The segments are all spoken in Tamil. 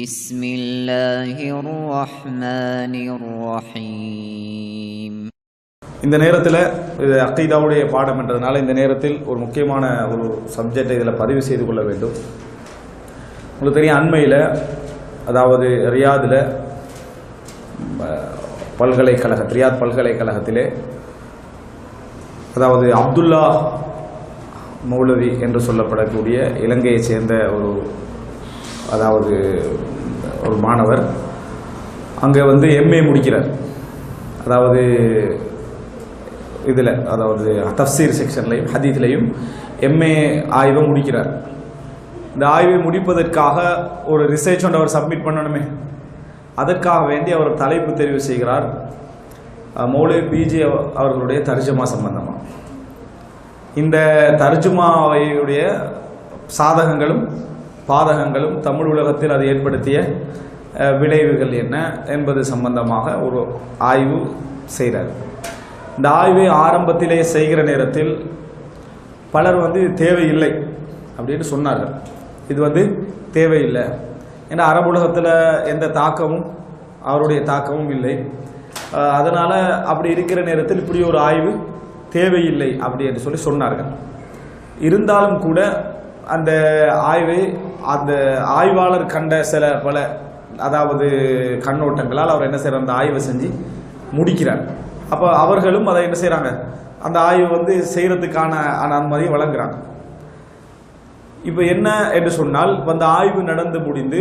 بسم الله الرحمن الرحيم இந்த நேரத்தில் இது அக்கீதாவுடைய பாடம் என்றதுனால இந்த நேரத்தில் ஒரு முக்கியமான ஒரு சப்ஜெக்டை இதில் பதிவு செய்து கொள்ள வேண்டும் உங்களுக்கு தெரியும் அண்மையில் அதாவது ரியாதில் பல்கலைக்கழக ரியாத் பல்கலைக்கழகத்திலே அதாவது அப்துல்லா மௌலவி என்று சொல்லப்படக்கூடிய இலங்கையைச் சேர்ந்த ஒரு அதாவது ஒரு மாணவர் அங்கே வந்து எம்ஏ முடிக்கிறார். அதாவது இதில் அதாவது தஃசீர் செக்ஷன்லையும் ஹதீத்லையும் எம்ஏ ஆய்வை முடிக்கிறார். இந்த ஆய்வை முடிப்பதற்காக ஒரு ரிசர்ச் ஒன்று அவர் சப்மிட் பண்ணணுமே. அதற்காக வேண்டி அவர் தலைப்பு தெரிவு செய்கிறார். மௌலே பிஜி அவர்களுடைய தர்ஜுமா சம்பந்தமாக இந்த தர்ஜுமாவையுடைய சாதகங்களும் பாதகங்களும் தமிழ் உலகத்தில் அது ஏற்படுத்திய விளைவுகள் என்ன என்பது சம்பந்தமாக ஒரு ஆய்வு செய்கிறார் இந்த ஆய்வை ஆரம்பத்திலே செய்கிற நேரத்தில் பலர் வந்து இது தேவையில்லை அப்படின்னு சொன்னார்கள். இது வந்து தேவையில்லை. ஏன்னா அரபு உலகத்தில் எந்த தாக்கமும் அவருடைய தாக்கமும் இல்லை. அதனால் அப்படி இருக்கிற நேரத்தில் இப்படி ஒரு ஆய்வு தேவையில்லை அப்படி என்று சொல்லி சொன்னார்கள். இருந்தாலும் கூட அந்த ஆய்வை அந்த ஆய்வாளர் கண்ட சில பல அதாவது கண்ணோட்டங்களால் அவர் என்ன செய்கிறார் அந்த ஆய்வை செஞ்சு முடிக்கிறார். அப்போ அவர்களும் அதை என்ன செய்கிறாங்க அந்த ஆய்வு வந்து செய்கிறதுக்கான அனுமதியை வழங்குறாங்க. இப்போ என்ன என்று சொன்னால் இப்போ அந்த ஆய்வு நடந்து முடிந்து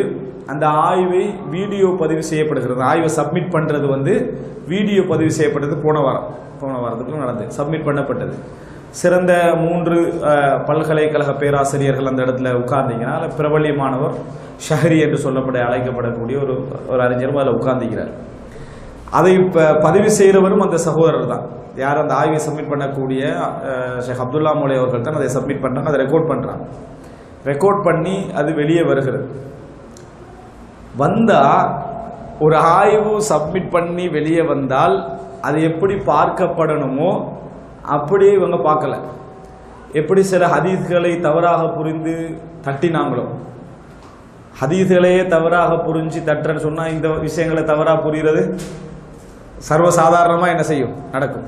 அந்த ஆய்வை வீடியோ பதிவு செய்யப்படுகிறது. ஆய்வை சப்மிட் பண்ணுறது வந்து வீடியோ பதிவு செய்யப்பட்டது போன வாரம் போன வாரத்துக்குள்ள நடந்தது சப்மிட் பண்ணப்பட்டது. சிறந்த மூன்று பல்கலைக்கழக பேராசிரியர்கள் அந்த இடத்துல உட்கார்ந்தீங்கன்னா அதில் பிரபலியமானவர் ஷஹரி என்று சொல்லப்பட அழைக்கப்படக்கூடிய ஒரு ஒரு அறிஞரும் அதில் உட்கார்ந்திருக்கிறார். அதை இப்போ பதிவு செய்கிறவரும் அந்த சகோதரர் தான். யார் அந்த ஆய்வை சப்மிட் பண்ணக்கூடிய ஷேக் அப்துல்லா மோலே அவர்கள் தான் அதை சப்மிட் பண்ணுறாங்க அதை ரெக்கார்ட் பண்ணுறாங்க ரெக்கார்ட் பண்ணி அது வெளியே வருகிறது. வந்தால் ஒரு ஆய்வு சப்மிட் பண்ணி வெளியே வந்தால் அது எப்படி பார்க்கப்படணுமோ அப்படியே இவங்க பார்க்கல. எப்படி சில ஹதீஸ்களை தவறாக புரிந்து தட்டினாங்களோ. ஹதீஸ்களையே தவறாக புரிஞ்சு தட்டுறன்னு சொன்னால் இந்த விஷயங்களை தவறாக புரிகிறது சர்வசாதாரணமாக என்ன செய்யும்? நடக்கும்.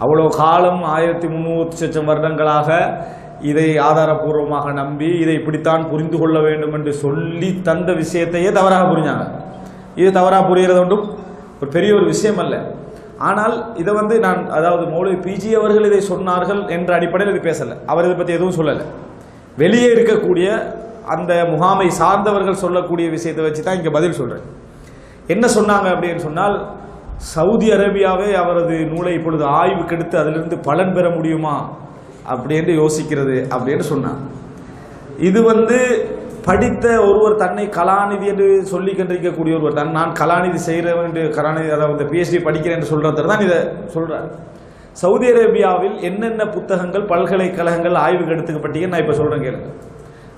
அவ்வளோ காலம் ஆயிரத்தி முந்நூற்றி லட்சம் வருடங்களாக இதை ஆதாரபூர்வமாக நம்பி இதை இப்படித்தான் புரிந்து கொள்ள வேண்டும் என்று சொல்லி தந்த விஷயத்தையே தவறாக புரிஞ்சாங்க. இது தவறாக புரிகிறது ஒன்றும் ஒரு பெரிய ஒரு விஷயம் அல்ல ஆனால் இதை வந்து நான் அதாவது மௌலவி பிஜி அவர்கள் இதை சொன்னார்கள் என்ற அடிப்படையில் இது பேசலை. அவர் இதை பற்றி எதுவும் சொல்லலை. வெளியே இருக்கக்கூடிய அந்த முகாமை சார்ந்தவர்கள் சொல்லக்கூடிய விஷயத்தை வச்சு தான் இங்கே பதில் சொல்கிறேன் என்ன சொன்னாங்க அப்படின்னு சொன்னால் சவுதி அரேபியாவே அவரது நூலை இப்பொழுது ஆய்வுக்கு எடுத்து அதிலிருந்து பலன் பெற முடியுமா? அப்படின்னு யோசிக்கிறது அப்படின்னு சொன்னார். இது வந்து படித்த ஒருவர் தன்னை கலாநிதி என்று சொல்லி கொண்டிருக்கக்கூடிய ஒருவர் தன் நான் கலாநிதி செய்கிறவன் என்று கலாநிதி அதாவது பிஎஸ்டி படிக்கிறேன் என்று சொல்கிறத தான் இதை சொல்கிறார் சவுதி அரேபியாவில் என்னென்ன புத்தகங்கள் பல்கலைக்கழகங்கள் ஆய்வுக்கு எடுத்துக்கப்பட்டீங்கன்னு நான் இப்போ சொல்கிறேன் கேளுங்க.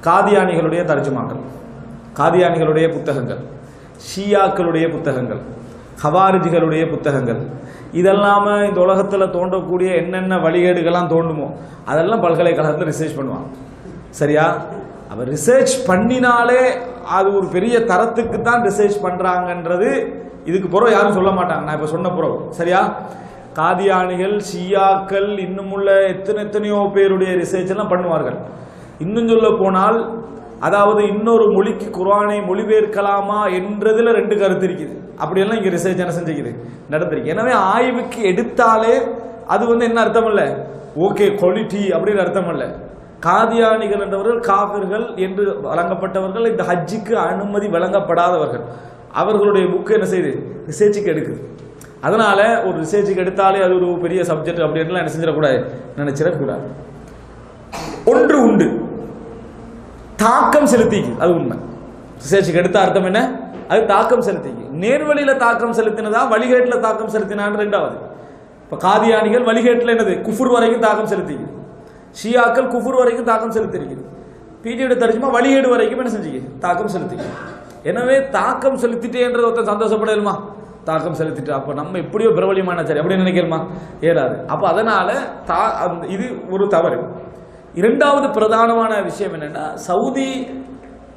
காதியானிகளுடைய தர்ஜுமாக்கள் காதியானிகளுடைய புத்தகங்கள் ஷியாக்களுடைய புத்தகங்கள் ஹவாரிஜிகளுடைய புத்தகங்கள். இதெல்லாம இந்த உலகத்தில் தோன்றக்கூடிய என்னென்ன வழிகேடுகள்லாம் தோண்டுமோ அதெல்லாம் பல்கலைக்கழகத்தில் ரிசர்ச் பண்ணுவாங்க. சரியா? அவர் ரிசர்ச் பண்ணினாலே அது ஒரு பெரிய தரத்துக்கு தான் ரிசர்ச் பண்ணுறாங்கன்றது இதுக்கு பிறகு யாரும் சொல்ல மாட்டாங்க. நான் இப்போ சொன்ன பிறகு. சரியா? காதியானிகள் ஷியாக்கள் இன்னுமுள்ள எத்தனை எத்தனையோ பேருடைய ரிசர்ச் எல்லாம் பண்ணுவார்கள். இன்னும் சொல்ல போனால் அதாவது இன்னொரு மொழிக்கு குரானை மொழிபெயர்க்கலாமா என்றதுல ரெண்டு கருத்து இருக்குது. அப்படியெல்லாம் இங்கே ரிசர்ச் என்ன செஞ்சுக்குது? நடந்திருக்கு. எனவே ஆய்வுக்கு எடுத்தாலே அது வந்து என்ன அர்த்தம் இல்லை? ஓகே குவாலிட்டி அப்படின்னு அர்த்தம் இல்லை. காதியானிகள் என்றவர்கள் காபிர்கள் என்று வழங்கப்பட்டவர்கள் இந்த ஹஜ்ஜுக்கு அனுமதி வழங்கப்படாதவர்கள். அவர்களுடைய புக்கு என்ன செய்யுது ரிசர்ச்சுக்கு எடுக்குது. அதனால ஒரு ரிசர்ச்சுக்கு எடுத்தாலே அது ஒரு பெரிய சப்ஜெக்ட் அப்படின்லாம் என்ன செஞ்சிடக்கூடாது? நினைச்சிடக்கூடாது. ஒன்று உண்டு. தாக்கம் செலுத்திக்கு. அது உண்மை. ரிசர்ச்சுக்கு எடுத்த அர்த்தம் என்ன? அது தாக்கம் செலுத்திக்கு. நேர்வழியில தாக்கம் செலுத்தினதா வழிகேட்டில் தாக்கம் செலுத்தினான்னு ரெண்டாவது. இப்போ காதியானிகள் வழிகேட்டில் என்னது? குஃபுர் வரைக்கும் தாக்கம் செலுத்திக்கு. ஷியாக்கள் குஃபுர் வரைக்கும் தாக்கம் செலுத்திருக்குது பிடியோட தரிசுமா வழிகேடு வரைக்கும் என்ன செஞ்சுக்கு தாக்கம் செலுத்திக்கு எனவே தாக்கம் செலுத்திட்டேன்றது ஒருத்தன் சந்தோஷப்படலுமா? தாக்கம் செலுத்திட்டு. அப்போ நம்ம எப்படியோ பிரபலியமான சரி அப்படின்னு நினைக்கிறோமா? ஏறாது. அப்போ அதனால் தா அந்த- இது ஒரு தவறு. இரண்டாவது பிரதானமான விஷயம் என்னென்னா சவுதி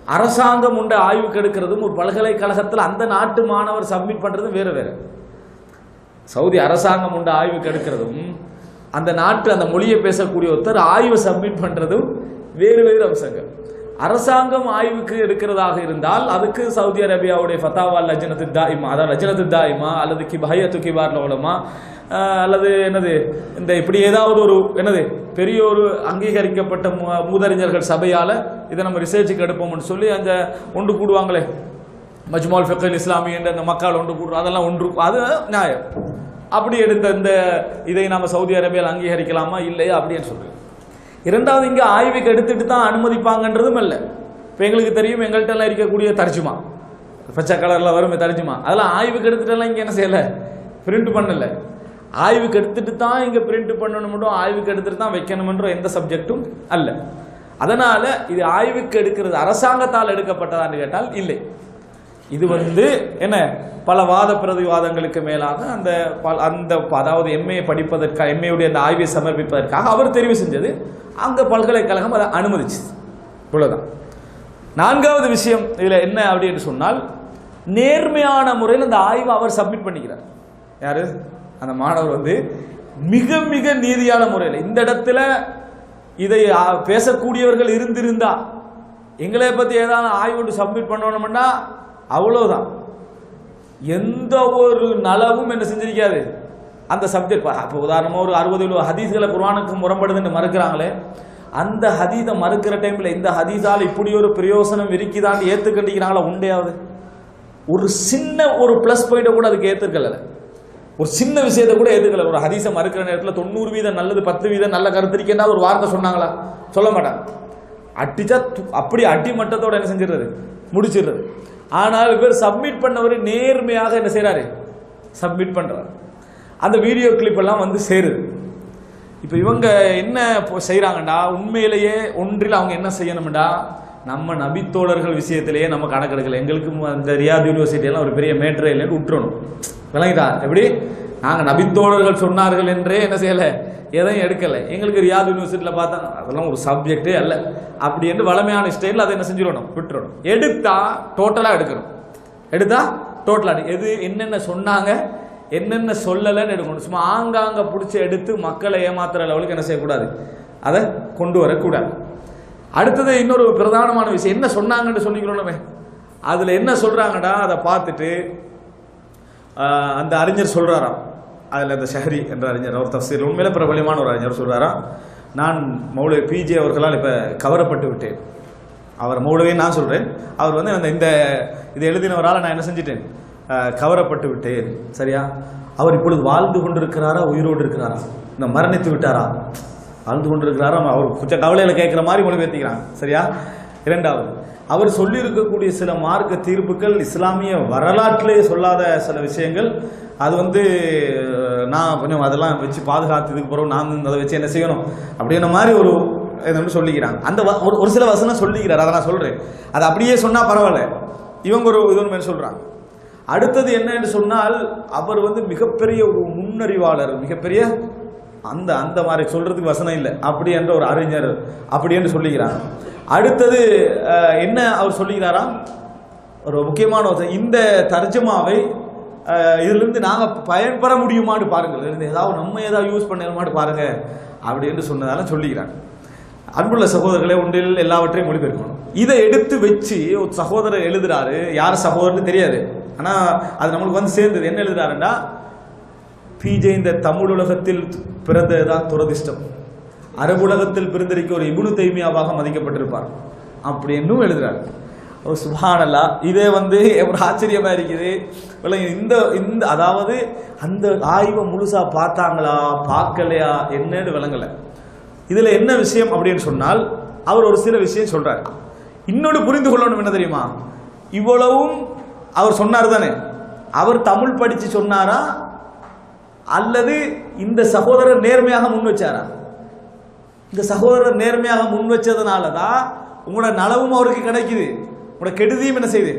அரசாங்கம் உண்டு ஆய்வுக்கு எடுக்கிறதும் ஒரு பல்கலைக்கழகத்தில் அந்த நாட்டு மாணவர் சப்மிட் பண்ணுறதும் வேறு வேறு. சவுதி அரசாங்கம் உண்டு ஆய்வுக்கு எடுக்கிறதும் அந்த நாட்டு அந்த மொழியை பேசக்கூடிய ஒருத்தர் ஆய்வு சப்மிட் பண்ணுறதும் வேறு வேறு அம்சங்கள். அரசாங்கம் ஆய்வுக்கு எடுக்கிறதாக இருந்தால் அதுக்கு சவுதி அரேபியாவுடைய ஃபத்தாவா லஜனத்து தாயிமா அதாவது லஜனத்து தாயிமா அல்லது கி பஹயத்து கிபார் உலமா அல்லது என்னது இந்த இப்படி ஏதாவது ஒரு என்னது பெரிய ஒரு அங்கீகரிக்கப்பட்ட மூ- மூதறிஞர்கள் சபையால் இதை நம்ம ரிசர்ச்சுக்கு எடுப்போம்னு சொல்லி அந்த ஒன்று கூடுவாங்களே. மஜ்மால் ஃபிக்கல் இஸ்லாமி என்ற அந்த மக்கள் ஒன்று கூடுறோம் அதெல்லாம் ஒன்று அது நியாயம். அப்படி எடுத்த இந்த இதை நம்ம சவுதி அரேபியாவில் அங்கீகரிக்கலாமா? இல்லையா? அப்படின்னு சொல்கிறேன் இரண்டாவது இங்கே ஆய்வுக்கு எடுத்துட்டு தான் அனுமதிப்பாங்கன்றதும் இல்லை இப்போ எங்களுக்கு தெரியும் எங்கள்கிட்ட எல்லாம் இருக்கக்கூடிய தரிச்சுமா பச்சை கலரில் வரும் தரிச்சுமா அதெல்லாம் ஆய்வுக்கு எடுத்துட்டுலாம் இங்கே என்ன செய்யலை? பிரிண்ட் பண்ணலை. ஆய்வுக்கு எடுத்துட்டு தான் இங்கே பிரிண்ட் பண்ணணும் ஆய்வுக்கு எடுத்துட்டு தான் வைக்கணுமன்ற எந்த சப்ஜெக்டும் அல்ல. அதனால் இது ஆய்வுக்கு எடுக்கிறது அரசாங்கத்தால் எடுக்கப்பட்டதான்னு கேட்டால் இல்லை. இது வந்து என்ன? பல வாத பிரதிவாதங்களுக்கு மேலாக அந்த அந்த அதாவது எம்ஏ படிப்பதற்காக எம்ஏவுடைய அந்த ஆய்வை சமர்ப்பிப்பதற்காக அவர் தெரிவு செஞ்சது. அங்கே பல்கலைக்கழகம் அதை அனுமதிச்சு இவ்வளோதான் நான்காவது விஷயம் இதில் என்ன அப்படின்னு சொன்னால் நேர்மையான முறையில் அந்த ஆய்வை அவர் சப்மிட் பண்ணிக்கிறார். யார்? அந்த மாணவர் வந்து மிக மிக நீதியான முறையில் இந்த இடத்துல இதை பேசக்கூடியவர்கள் இருந்திருந்தா எங்களை பற்றி ஏதாவது ஆய்வு சப்மிட் பண்ணணும்னா அவ்வளவுதான். எந்த ஒரு நலவும் என்ன செஞ்சிருக்காது. அந்த சப்ஜெக்ட் இப்போ உதாரணமாக ஒரு அறுபது கிலோ ஹதீஸ்களை குர்ஆனுக்கு முரண்படுதுன்னு மறுக்கிறாங்களே அந்த ஹதீதை மறுக்கிற டைமில் இந்த ஹதீஸால் இப்படி ஒரு பிரயோசனம் இருக்குதான்னு ஏற்றுக்கண்டிக்கிறாங்களா உண்டையாவது ஒரு சின்ன ஒரு ப்ளஸ் பாயிண்ட்டை கூட அதுக்கு ஏற்றுக்கல ஒரு சின்ன விஷயத்தை கூட ஏற்றுக்கல ஒரு ஹதீஸை மறுக்கிற நேரத்தில் தொண்ணூறு வீதம் நல்லது பத்து வீதம் நல்ல கருத்து ஒரு வார்த்தை சொன்னாங்களா? சொல்ல மாட்டாங்க. அடிச்சா அப்படி அடி மட்டத்தோட என்ன செஞ்சிடுறது? முடிச்சிடுறது. ஆனால் இவர் சப்மிட் பண்ணவர் நேர்மையாக என்ன செய்கிறாரு சப்மிட் பண்ணுறார் அந்த வீடியோ கிளிப் எல்லாம் வந்து சேருது. இப்போ இவங்க என்ன செய்கிறாங்கடா உண்மையிலேயே ஒன்றில் அவங்க என்ன செய்யணும்டா? நம்ம நபித்தோழர்கள் விஷயத்திலேயே நம்ம கணக்கெடுக்கல. எங்களுக்கு அந்த ரியாத் யூனிவர்சிட்டியெல்லாம் ஒரு பெரிய மேட்ரே இல்லைன்னு விட்டுறணும். விளங்கிட்டா? எப்படி? நாங்கள் நபித்தோழர்கள் சொன்னார்கள் என்றே என்ன செய்யலை? எதையும் எடுக்கலை. எங்களுக்கு ரியாத் யூனிவர்சிட்டியில் பார்த்தாங்க அதெல்லாம் ஒரு சப்ஜெக்டே அல்ல. அப்படி என்று வளமையான ஸ்டைலில் அதை என்ன செஞ்சிடணும்? விட்டுறணும். எடுத்தால் டோட்டலாக எடுக்கணும். எடுத்தால் டோட்டலாக எது என்னென்ன சொன்னாங்க என்னென்ன சொல்லலைன்னு எடுக்கணும். சும்மா ஆங்காங்க பிடிச்சி எடுத்து மக்களை ஏமாத்துற லெவலுக்கு என்ன செய்யக்கூடாது? அதை கொண்டு வரக்கூடாது. அடுத்தது இன்னொரு பிரதானமான விஷயம். என்ன சொன்னாங்கன்னு சொல்லிக்கிறோமே அதில் என்ன சொல்கிறாங்கடா அதை பார்த்துட்டு அந்த அறிஞர் சொல்கிறாராம் அதில் அந்த ஷஹரி என்ற அறிஞர் அவர் தஃசீர் உண்மையில பிரபலமான ஒரு அறிஞர் சொல்கிறாராம் நான் மௌலவி பிஜே அவர்களால் இப்போ கவரப்பட்டு விட்டேன். அவர் மௌலவே நான் சொல்கிறேன் அவர் வந்து அந்த இந்த இதை எழுதினவரால் நான் என்ன செஞ்சிட்டேன்? கவரப்பட்டு விட்டேன். சரியா? அவர் இப்பொழுது வாழ்ந்து கொண்டிருக்கிறாரா? உயிரோடு இருக்கிறாரா? இந்த மரணித்து விட்டாரா? வாழ்ந்து கொண்டிருக்கிறாரா? அவர் கொஞ்சம் கவலையில் கேட்குற மாதிரி மொழிபெயர்த்திக்கிறாங்க சரியா? இரண்டாவது அவர் சொல்லியிருக்கக்கூடிய சில மார்க்க தீர்ப்புகள் இஸ்லாமிய வரலாற்றிலே சொல்லாத சில விஷயங்கள் அது வந்து நான் கொஞ்சம் அதெல்லாம் வச்சு பாதுகாத்ததுக்கு பிறகு நான் அதை வச்சு என்ன செய்யணும் அப்படின்ற மாதிரி ஒரு இதை வந்து சொல்லிக்கிறாங்க. அந்த வ- ஒரு ஒரு சில வசனம் சொல்லிக்கிறார். அதை நான் சொல்கிறேன் அது அப்படியே சொன்னால் பரவாயில்ல. இவங்க ஒரு இது மாதிரி சொல்கிறாங்க அடுத்தது என்னன்னு சொன்னால் அவர் வந்து மிகப்பெரிய ஒரு முன்னறிவாளர் மிகப்பெரிய அந்த அந்த மாதிரி சொல்கிறதுக்கு வசனம் இல்லை. அப்படி என்ற ஒரு அறிஞர் அப்படி என்று அடுத்தது என்ன அவர் சொல்லிக்கிறாராம் ஒரு முக்கியமான வசனம். இந்த தர்ஜமாவை இதுலேருந்து நாங்கள் பயன்பெற முடியுமான்னு பாருங்கள். இருந்து ஏதாவது நம்ம ஏதாவது யூஸ் பண்ணலாமான்னு பாருங்கள் அப்படின்னு சொன்னதால சொல்லிக்கிறாங்க. அன்புள்ள சகோதரர்களே ஒன்றில் எல்லாவற்றையும் மொழிபெயர்க்கணும். இதை எடுத்து வச்சு ஒரு சகோதரர் எழுதுறாரு. யார் சகோதரர்னு தெரியாது. ஆனால் அது நம்மளுக்கு வந்து சேர்ந்தது. என்ன எழுதுறாருன்னா பிஜே இந்த தமிழ் உலகத்தில் பிறந்ததுதான் துரதிர்ஷ்டம். அரபுலகத்தில் பிறந்திருக்க ஒரு இபுனு தைமியாவாக மதிக்கப்பட்டிருப்பார். அப்படின்னும் எழுதுறாரு. ஓ சுபானல்லா இதே வந்து ஒரு ஆச்சரியமாக இருக்குது விளங்கு, இந்த இந்த அதாவது அந்த ஆய்வை முழுசாக பார்த்தாங்களா பார்க்கலையா என்னன்னு விளங்கலை. இதில் என்ன விஷயம் அப்படின்னு சொன்னால் அவர் ஒரு சில விஷயம் சொல்கிறார் இன்னொன்று புரிந்து கொள்ளணும் என்ன தெரியுமா? இவ்வளவும் அவர் சொன்னார் தானே. அவர் தமிழ் படித்து சொன்னாரா? அல்லது இந்த சகோதரர் நேர்மையாக முன் வச்சாரா? இந்த சகோதரர் நேர்மையாக முன் வச்சதுனால தான் உங்களோட நலவும் அவருக்கு கிடைக்குது. உங்களோட கெடுதியும் என்ன செய்யுது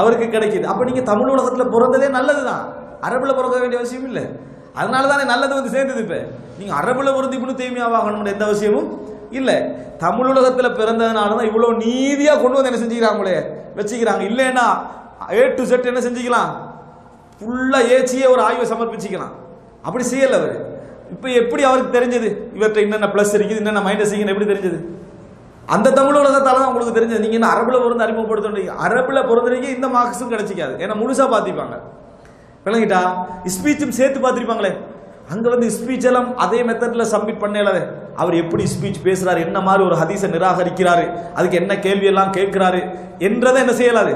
அவருக்கு கிடைக்குது. அப்போ நீங்கள் தமிழ் உலகத்தில் பிறந்ததே நல்லது தான் அரபில் பிறக்க வேண்டிய அவசியம் இல்லை. அதனால தானே நல்லது வந்து சேர்ந்தது இப்போ. நீங்கள் அரபில் அரபுல பிறந்து இப்படி தூய்மையாகணும்னு எந்த அவசியமும் இல்லை. தமிழ் உலகத்தில் பிறந்ததுனால தான் இவ்வளோ நீதியாக கொண்டு வந்து என்ன செஞ்சுக்கிறாங்களே? வச்சுக்கிறாங்க. இல்லைன்னா ஏ டு செட் என்ன செஞ்சுக்கலாம்? ஃபுல்லாக ஏச்சியே ஒரு ஆய்வை சமர்ப்பிச்சுக்கலாம். அப்படி செய்யல அவர். இப்போ எப்படி அவருக்கு தெரிஞ்சது? இவர்கிட்ட என்னென்ன ப்ளஸ் இருக்குது என்னென்ன மைனஸ் இருக்குன்னு எப்படி தெரிஞ்சது? அந்த தமிழ் உலகத்தால தான் உங்களுக்கு தெரிஞ்சது. நீங்க என்ன அரபுல பிறந்து அறிமுகப்படுத்துறீங்க அரபுல பிறந்தீங்க இந்த மார்க்ஸும் கிடைச்சிக்காது. ஏன்னா முழுசா பார்த்திப்பாங்க விளங்கிட்டா? ஸ்பீச்சும் சேர்த்து பார்த்திருப்பாங்களே. அங்க வந்து ஸ்பீச் எல்லாம் அதே மெத்தட்ல சப்மிட் பண்ணல அவர் எப்படி ஸ்பீச் பேசுறாரு? என்ன மாதிரி ஒரு ஹதீஸை நிராகரிக்கிறாரு? அதுக்கு என்ன கேள்வி எல்லாம் கேட்கிறாரு? என்றதை என்ன செய்யலாது?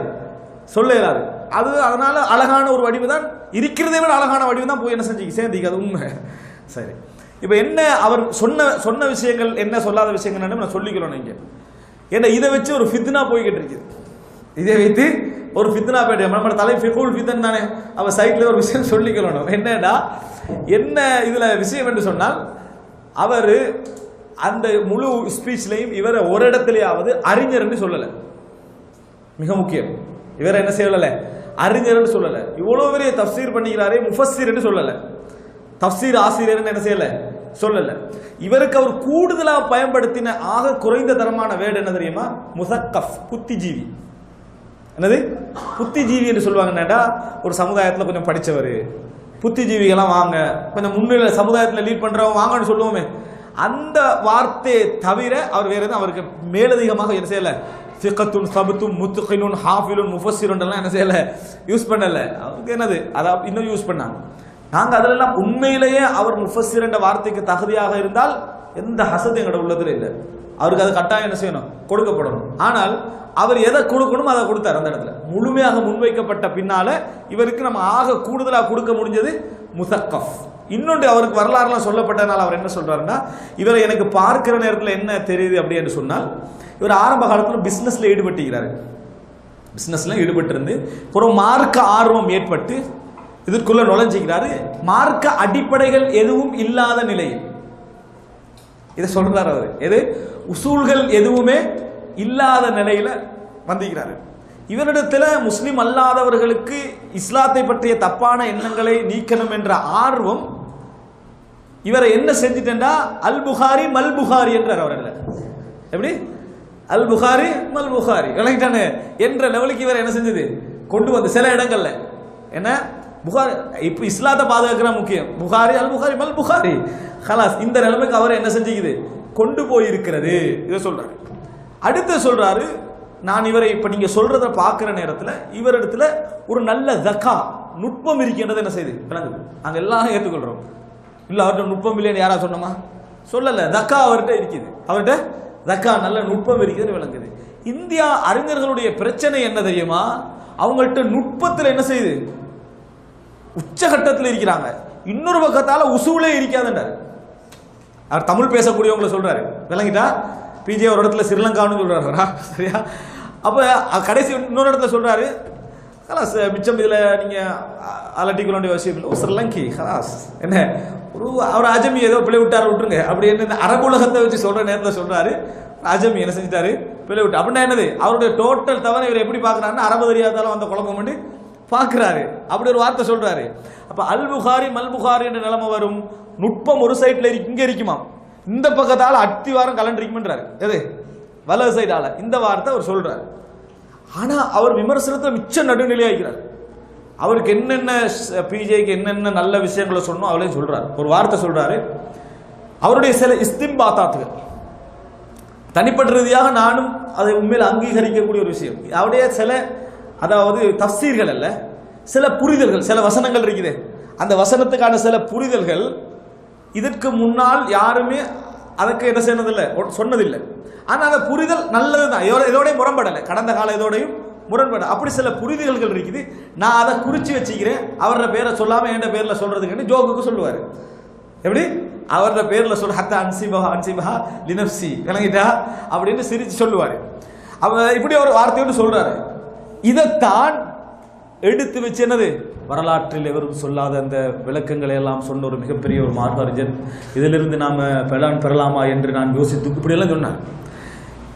சொல்ல இயலாது அது அதனால அழகான ஒரு வடிவு தான். இருக்கிறதை விட அழகான வடிவு தான் போய் என்ன செஞ்சு சேர்ந்திக்கு அது உண்மை. சரி. இப்போ என்ன அவர் சொன்ன சொன்ன விஷயங்கள் என்ன சொல்லாத விஷயங்கள் நான் சொல்லிக்கிறோம் நீங்கள் ஏன்னா இதை வச்சு ஒரு ஃபித்னா போய்கிட்டு இருக்குது இதை வைத்து ஒரு ஃபித்னா போயிட்டு நம்ம தலை ஃபிகுல் ஃபித்தன் தானே. அவ சைட்டில் ஒரு விஷயம் சொல்லிக்கிறோம் என்னடா? என்ன இதில் விஷயம் என்று சொன்னால் அவர் அந்த முழு ஸ்பீச்லையும் இவரை ஒரு இடத்துலையாவது அறிஞர்னு சொல்லலை. மிக முக்கியம். இவரை என்ன செய்யல அறிஞர்னு சொல்லலை. இவ்வளோ பெரிய தஃசீர் பண்ணிக்கிறாரே முஃபஸீர்னு சொல்லலை. தஃசீர் ஆசிரியர்னு என்ன செய்யலை? சொல்லல. இவருக்கு அவர் கூடுதலா பயன்படுத்தின ஆக குறைந்த தரமான வேர்டு என்ன தெரியுமா? முசக்கஃப் புத்திஜீவி. என்னது? புத்திஜீவி என்று சொல்லுவாங்கன்னாடா ஒரு சமுதாயத்துல கொஞ்சம் படிச்சவர். புத்திஜீவிகள்லாம் வாங்க. கொஞ்சம் முன்னிலை சமுதாயத்துல லீட் பண்றவங்க வாங்கன்னு சொல்லுவோமே. அந்த வார்த்தையை தவிர அவர் வேற எதுவும் அவருக்கு மேலதிகமாக என்ன செய்யல? சிக்கத்துன் சபுத்தும் முத்துக்கினுன் ஹாஃபிலுன் முஃபஸிருன் என்ன செய்யல? யூஸ் பண்ணல. அவருக்கு என்னது? அதை இன்னும் யூஸ் பண்ணாங்க. நாங்கள் அதிலெல்லாம் உண்மையிலேயே அவர் முஃபஸிர் என்ற வார்த்தைக்கு தகுதியாக இருந்தால் எந்த ஹசது எங்களோட உள்ளதில் இல்லை. அவருக்கு அது கட்டாயம் என்ன செய்யணும்? கொடுக்கப்படணும். ஆனால் அவர் எதை கொடுக்கணும் அதை கொடுத்தார் அந்த இடத்துல. முழுமையாக முன்வைக்கப்பட்ட பின்னால இவருக்கு நம்ம ஆக கூடுதலாக கொடுக்க முடிஞ்சது முசக்கஃப். இன்னொன்று அவருக்கு வரலாறுலாம் சொல்லப்பட்டதுனால அவர் என்ன சொல்றாருன்னா இவரை எனக்கு பார்க்கிற நேரத்தில் என்ன தெரியுது அப்படின்னு சொன்னால் இவர் ஆரம்ப காலத்தில் பிஸ்னஸ்ல ஈடுபட்டுகிறார் பிஸ்னஸ்ல ஈடுபட்டிருந்து அப்புறம் மார்க்க ஆர்வம் ஏற்பட்டு இதற்குள்ள நுழைஞ்சிக்கிறாரு. மார்க்க அடிப்படைகள் எதுவும் இல்லாத நிலையில் இதை சொல்றார் அவர். எது? உசூல்கள் எதுவுமே இல்லாத நிலையில வந்திருக்கிறாரு. இவரிடத்துல முஸ்லிம் அல்லாதவர்களுக்கு இஸ்லாத்தை பற்றிய தப்பான எண்ணங்களை நீக்கணும் என்ற ஆர்வம் இவரை என்ன செஞ்சிட்டா அல் புகாரி மல் புகாரி என்றார் அவர் எப்படி? அல் புகாரி மல் புகாரி விளங்கிட்டானு என்ற லெவலுக்கு இவர் என்ன செஞ்சது? கொண்டு வந்து சில இடங்கள்ல. என்ன? புகாரி இப்போ இஸ்லாத்தை பாதுகாக்கிற முக்கியம். புகாரி அல் புகாரி மல் புகாரி. ஹலாஸ் இந்த நிலைமைக்கு அவர் என்ன செஞ்சுக்குது? கொண்டு போயிருக்கிறது. இதை சொல்றாரு. அடுத்து சொல்றாரு நான் இவரை இப்போ நீங்க சொல்றத பார்க்குற நேரத்தில் இவரிடத்துல ஒரு நல்ல தக்கா நுட்பம் இருக்கின்றது என்ன செய்யுது விளங்குது. அங்கே எல்லாம் ஏற்றுக்கொள்கிறோம் இல்லை அவர்கிட்ட நுட்பம் இல்லைன்னு யாரா சொன்னோமா? சொல்லலை. தக்கா அவர்கிட்ட இருக்குது. அவர்கிட்ட தக்கா நல்ல நுட்பம் இருக்குதுன்னு விளங்குது. இந்தியா அறிஞர்களுடைய பிரச்சனை என்ன தெரியுமா? அவங்கள்ட்ட நுட்பத்தில் என்ன செய்யுது உச்சகட்டத்தில் இருக்கிறாங்க. இன்னொரு பக்கத்தால் உசுவிலே இருக்காதுன்றார். அவர் தமிழ் பேசக்கூடியவங்கள சொல்கிறாரு விளங்கிட்டா? பிஜே ஒரு இடத்துல ஸ்ரீலங்கான்னு சொல்கிறாரு சரியா? அப்போ கடைசி இன்னொரு இடத்துல சொல்கிறாரு ஹலாஸ் மிச்சம் இதில் நீங்கள் அ- அலட்டிக்க வேண்டிய அவசியம் இல்லை. ஸ்ரீலங்கி ஹலாஸ் என்ன? ஒரு அவர் அஜமி ஏதோ பிள்ளை விட்டாரு விட்டுருங்க. அப்படி என்ன இந்த அரபு உலகத்தை வச்சு சொல்கிற நேரத்தில் சொல்கிறாரு அஜமி என்ன செஞ்சிட்டாரு? பிள்ளை விட்டு அப்படின்னா என்னது? அவருடைய டோட்டல் தவிர இவர் எப்படி பார்க்குறாருன்னு அரபு தெரியாதாலும் வந்த குழப்பம் பண்ணி பார்க்குறாரு. அப்படி ஒரு வார்த்தை சொல்கிறாரு அப்போ அல் புகாரி மல் புகாரி என்ற நிலைமை வரும். நுட்பம் ஒரு சைடுல இங்கே இருக்குமா இந்த பக்கத்தால் அத்தி வாரம் கலண்டிருக்குமென்றாரு. எது? வலது சைடால் இந்த வார்த்தை அவர் சொல்கிறார் ஆனால் அவர் விமர்சனத்தை மிச்ச நடுநிலையாகிறார் அவருக்கு என்னென்ன பிஜேக்கு என்னென்ன நல்ல விஷயங்களை சொன்னோம் அவளையும் சொல்கிறார் ஒரு வார்த்தை சொல்கிறாரு அவருடைய சில இஸ்திம்பாத்தாத்துகள். தனிப்பட்ட ரீதியாக நானும் அதை உண்மையில் அங்கீகரிக்கக்கூடிய ஒரு விஷயம். அவருடைய சில அதாவது தஃசீர்கள் அல்ல சில புரிதல்கள் சில வசனங்கள் இருக்குது. அந்த வசனத்துக்கான சில புரிதல்கள் இதற்கு முன்னால் யாருமே அதற்கு என்ன செய்யறதில்லை சொன்னதில்லை. ஆனால் அந்த புரிதல் நல்லது தான் இதோட இதோடய முரண்படலை. கடந்த கால இதோடையும் முரண்பட அப்படி சில புரிதல்கள் இருக்குது. நான் அதை குறித்து வச்சுக்கிறேன். அவரோட பேரை சொல்லாமல் என் பேரில் சொல்றதுக்குன்னு ஜோக்குக்கு சொல்லுவார். எப்படி? அவரோட பேரில் சொல்ற ஹத்தா அன்சிபஹா அன்சிபஹா லினப்சி விளங்கிட்டா? அப்படின்னு சிரித்து சொல்லுவார். அவ இப்படி ஒரு வார்த்தையோடு சொல்கிறாரு இதைத்தான் எடுத்து வச்சு என்னது? வரலாற்றில் எவரும் சொல்லாத அந்த விளக்கங்களை எல்லாம் சொன்ன ஒரு மிகப்பெரிய ஒரு மார்க்கறிஞர் இதிலிருந்து நாம பெலான் பெறலாமா என்று நான் யோசித்து இப்படியெல்லாம் சொன்னேன்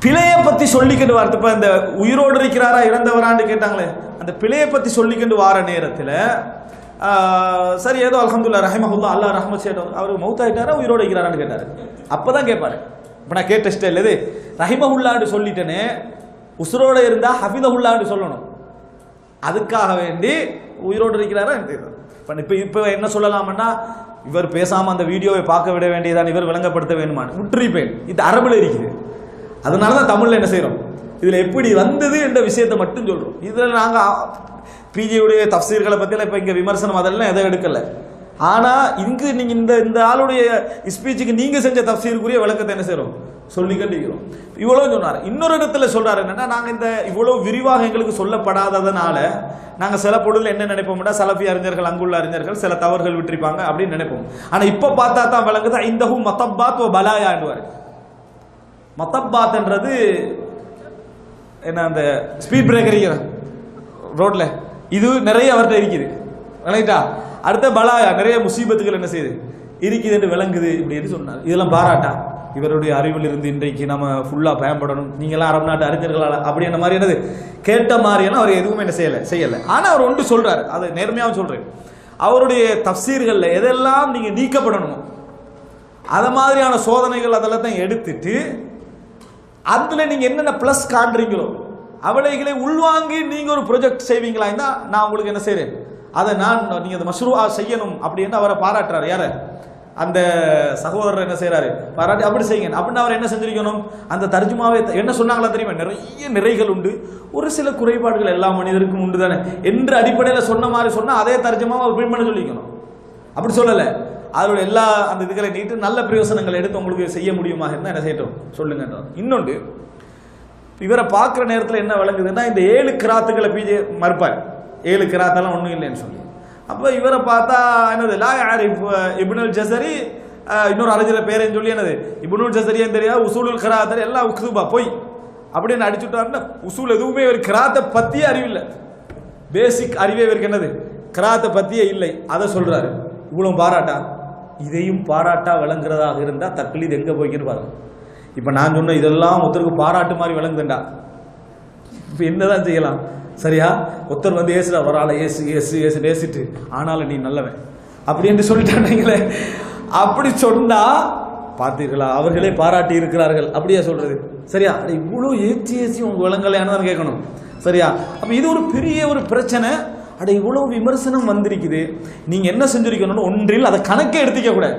பிழையை பத்தி சொல்லிக்கிட்டு வார்த்தை இப்ப இந்த உயிரோடு இருக்கிறாரா இறந்தவரான்னு கேட்டாங்களே. அந்த பிழையை பத்தி சொல்லிக்கிட்டு வார நேரத்தில் சரி ஏதோ அலமதுல்லா ரஹமஹுல்லா அல்லாஹ் ரஹமத் செய்யட்டும் அவர் மௌத்தாயிட்டாரா உயிரோடு இருக்கிறாரான்னு கேட்டாரு. அப்பதான் கேட்பாரு. இப்போ நான் கேட்ட இஷ்டம் ரஹிமஹுல்லான்னு சொல்லிட்டேனே உசுரோடு இருந்தால் ஹஃபிதஹுல்லான்னு சொல்லணும். அதுக்காக வேண்டி உயிரோடு இருக்கிறாரா? எனக்கு இப்போ இப்போ இப்போ என்ன சொல்லலாம்னா இவர் பேசாமல் அந்த வீடியோவை பார்க்க விட வேண்டியதான் இவர் விளங்கப்படுத்த வேணுமான்னு விட்டுருப்பேன் இது அரபுல இருக்குது. அதனால தான் தமிழில் என்ன செய்கிறோம் இதில் எப்படி வந்தது என்ற விஷயத்தை மட்டும் சொல்கிறோம் இதில் நாங்கள் பிஜியுடைய தப்சீர்களை பற்றியெல்லாம் இப்போ இங்கே விமர்சனம் அதெல்லாம் எதை எடுக்கலை. ஆனா இங்கு நீங்க இந்த இந்த ஆளுடைய ஸ்பீச்சுக்கு நீங்க செஞ்ச தப்சீருக்குரிய விளக்கத்தை என்ன செய்றோம்? சொல்லி கண்டிக்கிறோம் இவ்வளவு சொன்னார். இன்னொரு இடத்துல சொல்றாரு என்னன்னா நாங்க இந்த இவ்வளவு விரிவாக எங்களுக்கு சொல்லப்படாததுனால நாங்க சில பொருள் என்ன நினைப்போம்னா சலபி அறிஞர்கள் அங்குள்ள அறிஞர்கள் சில தவறுகள் விட்டிருப்பாங்க அப்படின்னு நினைப்போம். ஆனா இப்ப பார்த்தா தான் விளங்குது ஐந்தஹு மத்தப்பாத் ஓ பலாயாண்டுவாரு மத்தப்பாத்ன்றது என்ன அந்த ஸ்பீட் பிரேக்கர் ரோட்ல இது நிறைய அவர்கிட்ட இருக்குது. விளையிட்டா அடுத்த பலாயா நிறைய முசீபத்துகள் என்ன செய்யுது? இருக்குது என்று விளங்குது இப்படின்னு சொன்னார். இதெல்லாம் பாராட்டா? இவருடைய அறிவில் இருந்து இன்றைக்கு நம்ம ஃபுல்லாக பயன்படணும். நீங்களாம் அரபு நாட்டு அறிஞர்களால் அப்படி என்ன மாதிரி என்னது? கேட்ட மாதிரியெல்லாம் அவர் எதுவுமே என்ன செய்யலை செய்யலை. ஆனால் அவர் ஒன்று சொல்கிறார் அதை நேர்மையாகவும் சொல்கிறேன் அவருடைய தப்சீர்களில் எதெல்லாம் நீங்கள் நீக்கப்படணுமோ அதை மாதிரியான சோதனைகள் அதெல்லாம் தான் எடுத்துட்டு அதில் நீங்கள் என்னென்ன ப்ளஸ் காண்றீங்களோ அவளைகளை உள்வாங்கி நீங்கள் ஒரு ப்ரொஜெக்ட் செய்வீங்களா? நான் உங்களுக்கு என்ன செய்கிறேன் அதை நான் நீங்கள் அந்த மஷ்ரூஆ செய்யணும் அப்படின்னு அவரை பாராட்டுறாரு. யாரை? அந்த சகோதரர் என்ன செய்கிறாரு பாராட்டி அப்படி செய்யுங்க. அப்படின்னு அவர் என்ன செஞ்சிருக்கணும்? அந்த தர்ஜுமாவை என்ன சொன்னாங்களா தெரியுமா? நிறைய நிறைகள் உண்டு. ஒரு சில குறைபாடுகள் எல்லா மனிதருக்கும் உண்டு தானே. என்று அடிப்படையில் சொன்ன மாதிரி சொன்னால் அதே தர்ஜுமாவை அவர் பிரிண்ட் பண்ண சொல்லிக்கணும்? அப்படி சொல்லலை. அதோட எல்லா அந்த இதுகளை நீட்டு நல்ல பிரயோசனங்களை எடுத்து உங்களுக்கு செய்ய முடியுமா இருந்தால் என்ன செய்யட்டும்? சொல்லுங்க. இன்னொன்று இவரை பார்க்குற நேரத்தில் என்ன விளங்குதுன்னா இந்த ஏழு கிராத்துக்களை பிஜே மறுப்பார். ஏழு கிராத்தெல்லாம் ஒன்றும் இல்லைன்னு சொல்லி. அப்போ இவரை பார்த்தா என்னது லா யார் இப்னுல் ஜசரி இன்னொரு அறிஞர் பேரேன்னு சொல்லி என்னது இப்னுல் ஜசரியும் தெரியாது உசூலுல் கிராத்தர் எல்லாம் உக்துபா போய். அப்படின்னு அடிச்சுட்டாருன்னா உசூல் எதுவுமே ஒரு கிராத்தை பற்றியே அறிவில்லை பேசிக் அறிவே இவருக்கு என்னது கிராத்தை பற்றியே இல்லை. அதை சொல்கிறாரு இவ்வளோ பாராட்டா? இதையும் பாராட்டா விளங்குறதாக இருந்தால் தக்லீத் எங்கே போய்க்குன்னு பாருங்க இப்போ நான் சொன்ன இதெல்லாம் ஒருத்தருக்கு பாராட்டு மாதிரி விளங்குதுண்டா இப்போ என்னதான் செய்யலாம்? சரியா? ஒருத்தர் வந்து ஏசுல வரால ஏசு ஏசு ஏசு ஏசிட்டு ஆனாலும் நீ நல்லவன். அப்படி என்று சொல்லிட்டாங்களே அப்படி சொன்னா பார்த்தீர்களா? அவர்களே பாராட்டி இருக்கிறார்கள். அப்படியா சொல்றது? சரியா? அட இவ்வளோ ஏசி ஏசி உங்க விளங்கலையானு கேட்கணும். சரியா? அப்ப இது ஒரு பெரிய ஒரு பிரச்சனை. அட இவ்வளவு விமர்சனம் வந்திருக்குது. நீங்கள் என்ன செஞ்சுருக்கணும்னு ஒன்றில் அதை கணக்கே எடுத்துக்க கூடாது.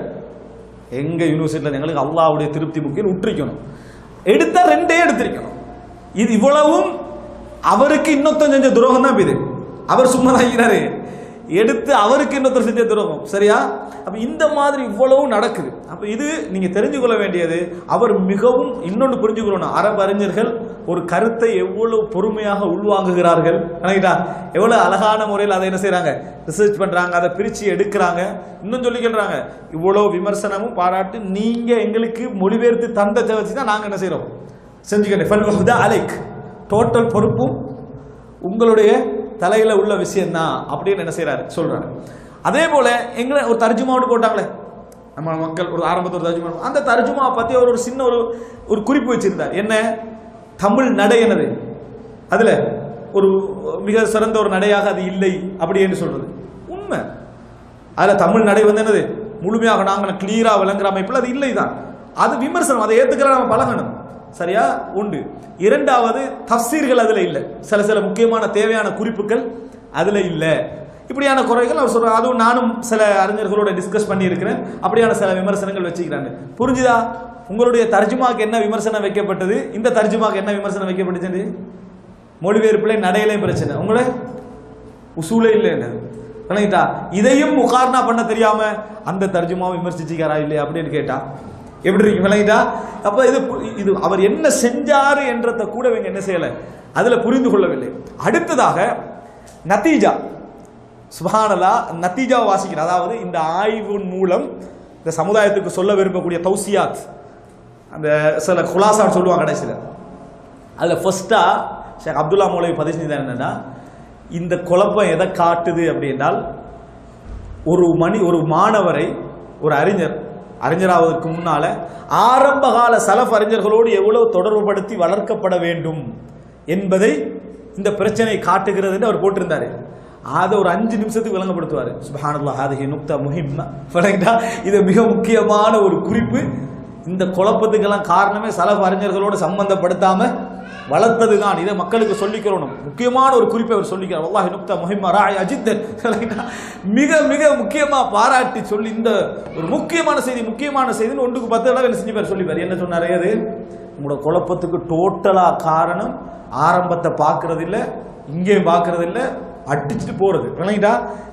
எங்கள் யூனிவர்சிட்டியில் எங்களுக்கு அல்லாவுடைய திருப்தி முக்கியம் விட்டுருக்கணும் எடுத்தால் ரெண்டே எடுத்திருக்கணும். இது இவ்வளவும் அவருக்கு இன்னொருத்தன் செஞ்ச துரோகம் தான் இது. அவர் சும்மா தான் எடுத்து அவருக்கு இன்னொருத்தர் செஞ்ச துரோகம். சரியா? அப்போ இந்த மாதிரி இவ்வளவு நடக்குது. அப்போ இது நீங்கள் தெரிஞ்சு கொள்ள வேண்டியது அவர் மிகவும் இன்னொன்று புரிஞ்சுக்கணும் அரபு அறிஞர்கள் ஒரு கருத்தை எவ்வளவு பொறுமையாக உள்வாங்குகிறார்கள். நினைக்கிட்டா எவ்வளோ அழகான முறையில் அதை என்ன செய்கிறாங்க ரிசர்ச் பண்ணுறாங்க அதை பிரித்து எடுக்கிறாங்க. இன்னும் சொல்லிக்கிறாங்க இவ்வளோ விமர்சனமும் பாராட்டு நீங்கள் எங்களுக்கு மொழிபெயர்த்து தந்ததை வச்சு தான் நாங்கள் என்ன செய்கிறோம் செஞ்சுக்கிறேன் அலைக். டோட்டல் பொறுப்பும் உங்களுடைய தலையில் உள்ள விஷயம் தான் அப்படின்னு என்ன செய்கிறாரு சொல்கிறாரு அதே போல் எங்களை ஒரு தர்ஜுமாவோடு போட்டாங்களே. நம்ம மக்கள் ஒரு ஆரம்பத்தில் ஒரு தர்ஜுமா அந்த தர்ஜுமாவை பற்றி அவர் ஒரு சின்ன ஒரு ஒரு குறிப்பு வச்சுருந்தார். என்ன? தமிழ் நடை என்னது? அதில் ஒரு மிக சிறந்த ஒரு நடையாக அது இல்லை அப்படின்னு சொல்கிறது உண்மை. அதில் தமிழ் நடை வந்து என்னது? முழுமையாக நாங்கள் கிளியராக விளங்குற அமைப்பில் அது இல்லை தான் அது விமர்சனம். அதை ஏற்றுக்கிற நம்ம பழகணும். சரியா? உண்டு. இரண்டாவது தஃசீர்கள் அதில் இல்லை. சில சில முக்கியமான தேவையான குறிப்புகள் அதில் இல்லை. இப்படியான குறைகள் அவர் சொல்கிறார் அதுவும் நானும் சில அறிஞர்களோட டிஸ்கஸ் பண்ணியிருக்கிறேன். அப்படியான சில விமர்சனங்கள் வச்சுக்கிறாங்க. புரிஞ்சுதா? உங்களுடைய தர்ஜுமாக்கு என்ன விமர்சனம் வைக்கப்பட்டது? இந்த தர்ஜுமாக்கு என்ன விமர்சனம் வைக்கப்பட்டுச்சு மொழிபெயர்ப்புல நடையிலே பிரச்சனை. உங்களே? உசூலே இல்லை விளங்கிட்டா இதையும் முகார்னா பண்ண தெரியாம அந்த தர்ஜுமாவை விமர்சிச்சுக்காரா இல்லையா அப்படின்னு கேட்டா எப்படி இருக்கு விளங்கிட்டா அப்போ இது இது அவர் என்ன செஞ்சாரு என்றத கூட இவங்க என்ன செய்யலை? அதில் புரிந்து கொள்ளவில்லை. அடுத்ததாக நத்தீஜா. சுபானலா நத்தீஜாவை வாசிக்கிறேன் அதாவது இந்த ஆய்வின் மூலம் இந்த சமுதாயத்துக்கு சொல்ல விரும்பக்கூடிய தௌசியாத். அந்த சில குலாசான்னு சொல்லுவாங்க கடைசியில். அதில் ஃபஸ்ட்டாக ஷேக் அப்துல்லா மௌலவி பதிவு செஞ்சது என்னென்னா இந்த குழப்பம் எதை காட்டுது அப்படின்னால் ஒரு மணி ஒரு மாணவரை ஒரு அறிஞர் அறிஞராவதற்கு முன்னால ஆரம்பகால சலஃப் அறிஞர்களோடு எவ்வளவு தொடர்புபடுத்தி வளர்க்கப்பட வேண்டும் என்பதை இந்த பிரச்சனை காட்டுகிறது என்று அவர் போட்டிருந்தார். அதை ஒரு அஞ்சு நிமிஷத்துக்கு விளங்கப்படுத்துவார். சுபஹானல்லாஹ் ஹாதிஹி நுக்தா விளங்கிட்டா? இது மிக முக்கியமான ஒரு குறிப்பு. இந்த குழப்பத்துக்கெல்லாம் காரணமே சலஃப் அறிஞர்களோடு சம்பந்தப்படுத்தாமல் வளர்த்தது தான் இதை மக்களுக்கு சொல்லிக்கிறோம் முக்கியமான ஒரு குறிப்பை அவர் சொல்லிக்கிறார். வல்லாஹி நுக்தா முஹிம்மா ராய் அஜித்தன். மிக மிக முக்கியமாக பாராட்டி சொல்லி இந்த ஒரு முக்கியமான செய்தி முக்கியமான செய்தின்னு ஒன்றுக்கு பத்து தடவை என்ன செஞ்சுப்பார்? சொல்லிப்பார். என்ன சொன்னார்? அது உங்களோட குழப்பத்துக்கு டோட்டலாக காரணம் ஆரம்பத்தை பார்க்கறது இல்லை இங்கேயும் பார்க்கறது இல்லை அடிச்சுட்டு போறது. விளங்கிட்டா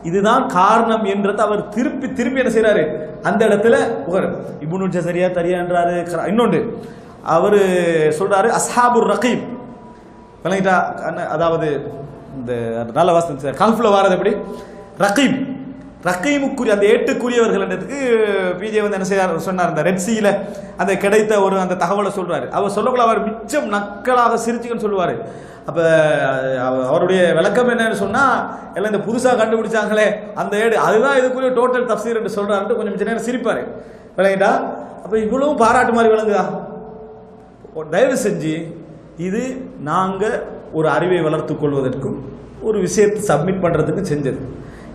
இதுதான் காரணம் என்றதை அவர் திருப்பி திருப்பி என்ன செய்கிறாரு அந்த இடத்துல புகழ். இபுனு சரியா தரியான்றாரு இன்னொன்று அவர் சொல்றாரு அஸ்ஹாபுர் ரகீம் விளங்கிட்டா அதாவது இந்த நல்ல வாசம் கல்ஃபில் வாரது எப்படி? ரகீம் ரகீமுக்குரிய அந்த ஏட்டுக்குரியவர்கள் என்றதுக்கு பிஜே வந்து என்ன செய்யார் சொன்னார் அந்த ரெட் சீல அந்த கிடைத்த ஒரு அந்த தகவலை சொல்றாரு. அவர் சொல்லக்குள்ள அவர் மிச்சம் நக்கலாக சிரிச்சுக்கன்னு சொல்லுவார். அப்போ அவருடைய விளக்கம் என்னன்னு சொன்னால் எல்லாம் இந்த புதுசாக கண்டுபிடிச்சாங்களே அந்த ஏடு அதுதான் இதுக்குரிய டோட்டல் தப்சீர் என்று சொல்கிறாருன்ட்டு கொஞ்சம் மிச்ச நேரம் சிரிப்பார். விளங்கிட்டா அப்போ இவ்வளவும் பாராட்டு மாதிரி விளங்குதா? தயவு செஞ்சு இது நாங்கள் ஒரு அறிவை வளர்த்து கொள்வதற்கும் ஒரு விஷயத்தை சப்மிட் பண்ணுறதுக்கு செஞ்சது.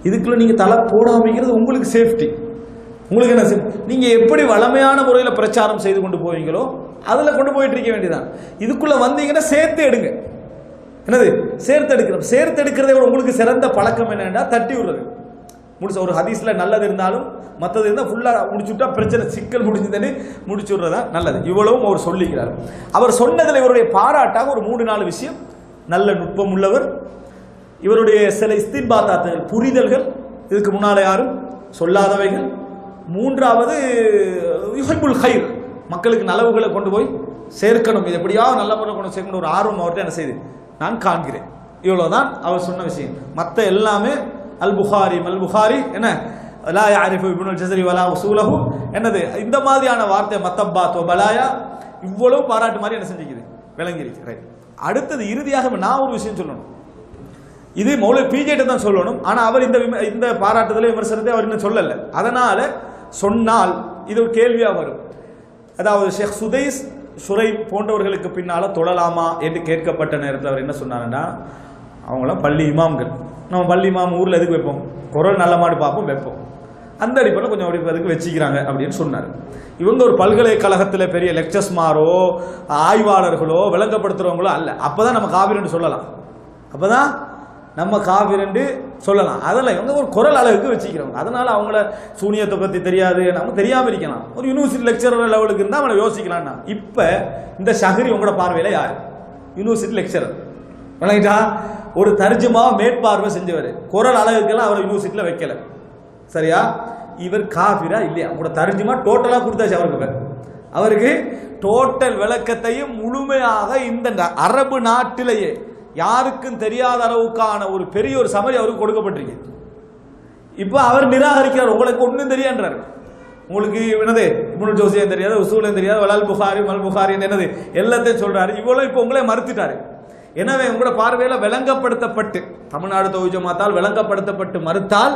இதுக்குள்ளே நீங்கள் தலை போடாமைங்கிறது உங்களுக்கு சேஃப்டி உங்களுக்கு என்ன safe? நீங்கள் எப்படி வளமையான முறையில் பிரச்சாரம் செய்து கொண்டு போவீங்களோ அதில் கொண்டு போயிட்டு இருக்க வேண்டியதான் இதுக்குள்ளே வந்தீங்கன்னா சேர்த்து எடுங்க. என்னது? சேர்த்து எடுக்கிறோம். சேர்த்து எடுக்கிறதே விட உங்களுக்கு சிறந்த பழக்கம் என்னென்னா தட்டி விடுறது. முடிச்ச ஒரு ஹதீஸில் நல்லது இருந்தாலும் மற்றது இருந்தால் ஃபுல்லாக முடிச்சுட்டா பிரச்சனை சிக்கல் முடிஞ்சதுன்னு முடிச்சு விடுறதா நல்லது. இவ்வளவும் அவர் சொல்லிக்கிறார். அவர் சொன்னதில் இவருடைய பாராட்டாக ஒரு மூணு நாலு விஷயம். நல்ல நுட்பம் உள்ளவர். இவருடைய சில இஸ்தின்பாத்தாத்தங்கள் புரிதல்கள் இதுக்கு முன்னால் யாரும் சொல்லாதவைகள். மூன்றாவது யுஹிப்புல் ஹைர் மக்களுக்கு நலவுகளை கொண்டு போய் சேர்க்கணும். இது எப்படியாவது நல்ல முறை கொண்டு சேர்க்கணும் ஒரு ஆர்வம் அவர்கிட்ட என்ன செய்யுது நான் காண்கிறேன். இவ்வளோதான் அவர் சொன்ன விஷயம். மற்ற எல்லாமே அல் புகாரி அல் புகாரி என்ன? லா யாரிஃபு இப்னுல் ஜஸரி வலா உசூலஹு. என்னது? இந்த மாதிரியான வார்த்தை மத்தப்பாத் வ பலாயா? இவ்வளவு பாராட்டு மாதிரி என்ன செஞ்சுக்குது? விளங்கிருச்சு. ரைட் அடுத்தது இறுதியாக நான் ஒரு விஷயம் சொல்லணும். இது மௌல பிஜேட்ட தான் சொல்லணும். ஆனால் அவர் இந்த விம- இந்த பாராட்டுதலை விமர்சனத்தை அவர் இன்னும் சொல்லலை. அதனால் சொன்னால் இது ஒரு கேள்வியாக வரும். அதாவது ஷேக் சுதைஸ் சுரை போன்றவர்களுக்கு பின்னால் தொழலாமா என்று கேட்கப்பட்ட நேரத்தில் அவர் என்ன சொன்னாருன்னா அவங்களாம் பள்ளி இமாம்கள். நம்ம பள்ளி இமாம் ஊரில் எதுக்கு வைப்போம்? குரல் நல்ல மாடு பார்ப்போம் வைப்போம். அந்த அடிப்படையில் கொஞ்சம் அப்படி அதுக்கு வச்சுக்கிறாங்க அப்படின்னு சொன்னார். இவங்க ஒரு பல்கலைக்கழகத்தில் பெரிய லெக்சர்ஸ்மாரோ ஆய்வாளர்களோ விளங்கப்படுத்துகிறவங்களோ அல்ல. அப்பதான் நம்ம காவிரண்டு சொல்லலாம். அப்போ தான் நம்ம காவிரண்டு சொல்லலாம். அதில் இவங்க ஒரு குரல் அளவுக்கு வச்சுக்கிறவங்க. அதனால் அவங்கள சூனியத்தை பற்றி தெரியாது நம்ம தெரியாமல் இருக்கலாம். ஒரு யூனிவர்சிட்டி லெக்சரர் லெவலுக்கு இருந்தால் அவனை யோசிக்கலாம்னா இப்போ இந்த ஷஹரி உங்களோட பார்வையில் யார்? யூனிவர்சிட்டி லெக்சரர் விளங்கிட்டா ஒரு தர்ஜுமாவை மேற்பார்வை செஞ்சவர். குரல் அளவுக்கெல்லாம் அவர் யூனிவர்சிட்டியில் வைக்கல. சரியா? இவர் காஃபிரா இல்லையா? உங்களோட தர்ஜுமா டோட்டலாக கொடுத்தாச்சு அவருக்கு பேர் அவருக்கு டோட்டல் விளக்கத்தையும் முழுமையாக இந்த அரபு நாட்டிலேயே யாருக்கும் தெரியாத அளவுக்கான ஒரு பெரிய ஒரு சமரி அவருக்கு கொடுக்கப்பட்டிருக்கு. இப்போ அவர் நிராகரிக்கிறார். உங்களுக்கு ஒன்றும் தெரியான்றார் உங்களுக்கு என்னது? இப்னு ஜோசியம் தெரியாது உசூலம் தெரியாது வலால் புகாரி மல் புகாரின்னு என்னது? எல்லாத்தையும் சொல்கிறாரு இவ்வளோ இப்போ உங்களே மறுத்துட்டாரு. எனவே உங்களோட பார்வையில் விளங்கப்படுத்தப்பட்டு தமிழ்நாடு தொகுதி ஜமாத்தால் விளங்கப்படுத்தப்பட்டு மறுத்தால்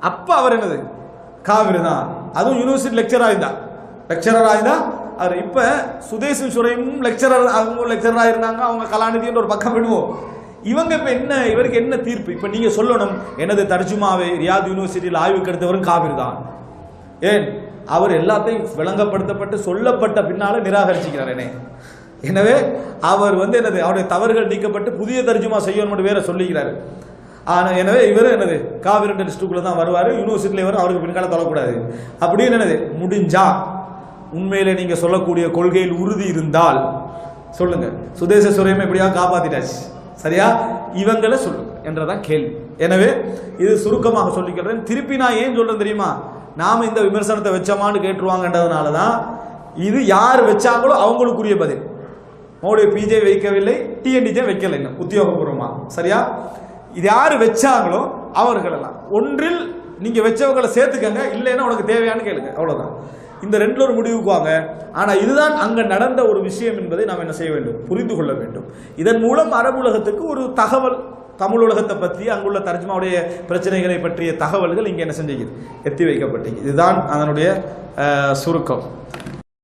அப்ப அவர் என்னது? காவிரி தான். அதுவும் யூனிவர்சிட்டி லெக்சராக இருந்தா லெக்சரரா இருந்தா அவர் இப்ப சுதேசி சுரையும் லெக்சரர் அவங்க லெக்சரராக இருந்தாங்க அவங்க கலாநிதின்ற ஒரு பக்கம் விடுவோம். இவங்க இப்ப என்ன இவருக்கு என்ன தீர்ப்பு? இப்ப நீங்க சொல்லணும் எனது தர்ஜுமாவை ரியாத் யூனிவர்சிட்டியில் ஆய்வுக்கு எடுத்தவரும் காவிர் தான். ஏன்? அவர் எல்லாத்தையும் விளங்கப்படுத்தப்பட்டு சொல்லப்பட்ட பின்னால நிராகரிச்சுக்கிறார் என்னை. எனவே அவர் வந்து என்னது அவருடைய தவறுகள் நீக்கப்பட்டு புதிய தர்ஜுமா செய்யணும் வேற சொல்லிக்கிறாரு. ஆனால் எனவே இவர் என்னது காவிரி லிஸ்டுக்குள்ள தான் வருவார் யூனிவர்சிட்டியில் வரும் அவருக்கு பின்னால் தொழக்கூடாது. அப்படின்னு என்னது முடிஞ்சா உண்மையிலே நீங்க சொல்லக்கூடிய கொள்கையில் உறுதி இருந்தால் சொல்லுங்க. சுதேச சுரையம் எப்படியா காப்பாத்திட்டாச்சு? சரியா? இவங்களை சொல்லுங்க என்றதான் கேள்வி. எனவே இது சுருக்கமாக சொல்லிக்கிறேன். திருப்பி நான் ஏன் சொல்றேன் தெரியுமா? நாம இந்த விமர்சனத்தை வச்சோமான்னு கேட்டுருவாங்கன்றதுனால தான் இது யார் வச்சாங்களோ அவங்களுக்குரிய பதில். மோடி பிஜே வைக்கவில்லை டிஎன்டிஜே வைக்கல இன்னும் உத்தியோகபூர்வமாக சரியா? இது யார் வச்சாங்களோ அவர்களெல்லாம். ஒன்றில் நீங்கள் வச்சவங்களை சேர்த்துக்கங்க இல்லைன்னா உனக்கு தேவையான்னு கேளுங்க. அவ்வளோதான் இந்த ரெண்டில் ஒரு முடிவுக்கு வாங்க ஆனால் இதுதான் அங்கே நடந்த ஒரு விஷயம் என்பதை நாம் என்ன செய்ய வேண்டும்? புரிந்து கொள்ள வேண்டும். இதன் மூலம் அரபு உலகத்துக்கு ஒரு தகவல் தமிழ் உலகத்தை பற்றி அங்குள்ள தர்ஜுமாவுடைய பிரச்சனைகளை பற்றிய தகவல்கள் இங்கே என்ன செஞ்சுக்கிது? எத்தி வைக்கப்பட்டீங்க இதுதான் அதனுடைய சுருக்கம்.